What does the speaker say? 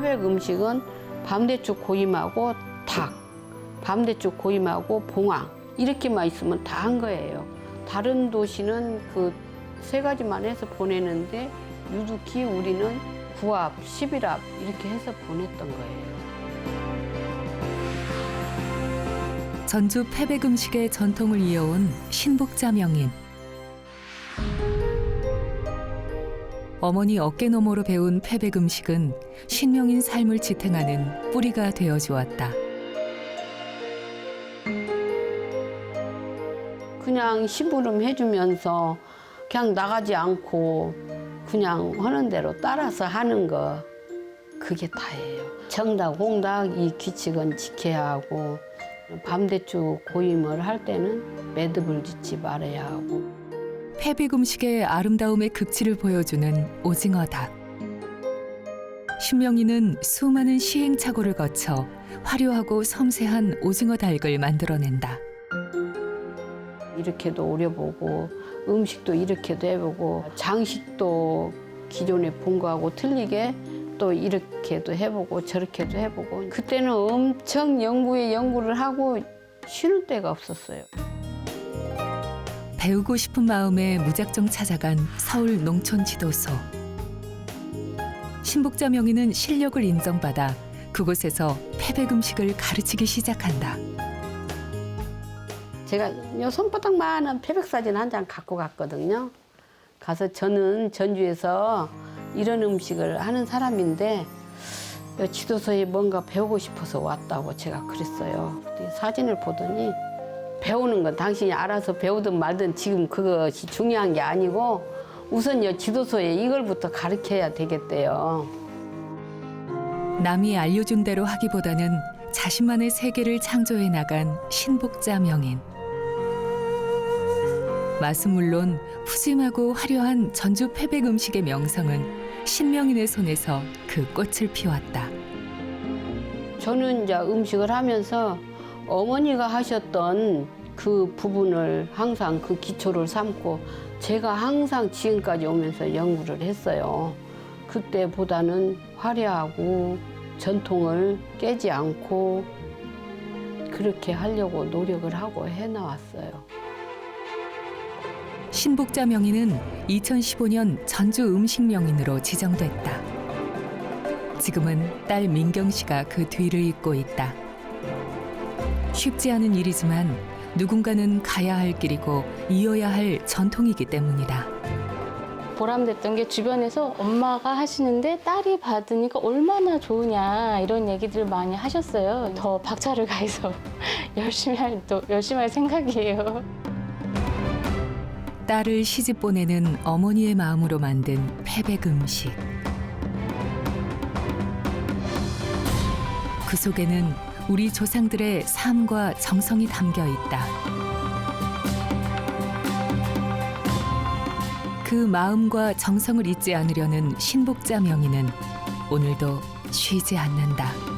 태백 음식은 밤대죽 고임하고 닭, 밤대죽 고임하고 봉황 이렇게만 있으면 다 한 거예요. 다른 도시는 그 세 가지만 해서 보내는데 유독히 우리는 구합, 십일합 이렇게 해서 보냈던 거예요. 전주 패백 음식의 전통을 이어온 신복자 명인. 어머니 어깨 너머로 배운 패백 음식은 신명인 삶을 지탱하는 뿌리가 되어 주었다. 그냥 심부름 해주면서 그냥 나가지 않고 그냥 하는 대로 따라서 하는 거 그게 다예요. 정답, 공답 이 규칙은 지켜야 하고 밤대추 고임을 할 때는 매듭을 짓지 말아야 하고 패백 음식의 아름다움의 극치를 보여주는 오징어 닭. 신명이는 수많은 시행착오를 거쳐 화려하고 섬세한 오징어 닭을 만들어낸다. 이렇게도 오려보고 음식도 이렇게도 해보고 장식도 기존에 본 거하고 틀리게 또 이렇게도 해보고 저렇게도 해보고 그때는 엄청 연구에 연구를 하고 쉬는 때가 없었어요. 배우고 싶은 마음에 무작정 찾아간 서울 농촌 지도소. 신복자 명희는 실력을 인정받아 그곳에서 패백 음식을 가르치기 시작한다. 제가 요 손바닥만한 패백 사진 한 장 갖고 갔거든요. 가서 저는 전주에서 이런 음식을 하는 사람인데 요 지도서에 뭔가 배우고 싶어서 왔다고 제가 그랬어요. 사진을 보더니 배우는 건 당신이 알아서 배우든 말든 지금 그것이 중요한 게 아니고 우선 요 지도서에 이걸부터 가르쳐야 되겠대요. 남이 알려준 대로 하기보다는 자신만의 세계를 창조해 나간 신복자 명인. 맛은 물론 푸짐하고 화려한 전주 패백 음식의 명성은 신명인의 손에서 그 꽃을 피웠다. 저는 이제 음식을 하면서 어머니가 하셨던 그 부분을 항상 그 기초를 삼고 제가 항상 지금까지 오면서 연구를 했어요. 그때보다는 화려하고 전통을 깨지 않고 그렇게 하려고 노력을 하고 해나왔어요. 신복자 명인은 2015년 전주 음식 명인으로 지정됐다. 지금은 딸 민경 씨가 그 뒤를 잇고 있다. 쉽지 않은 일이지만 누군가는 가야 할 길이고 이어야 할 전통이기 때문이다. 보람됐던 게 주변에서 엄마가 하시는데 딸이 받으니까 얼마나 좋으냐 이런 얘기들 많이 하셨어요. 더 박차를 가해서 열심히 할 또 열심히 할 생각이에요. 딸을 시집 보내는 어머니의 마음으로 만든 패백 음식. 그 속에는 우리 조상들의 삶과 정성이 담겨 있다. 그 마음과 정성을 잊지 않으려는 신복자 명희는 오늘도 쉬지 않는다.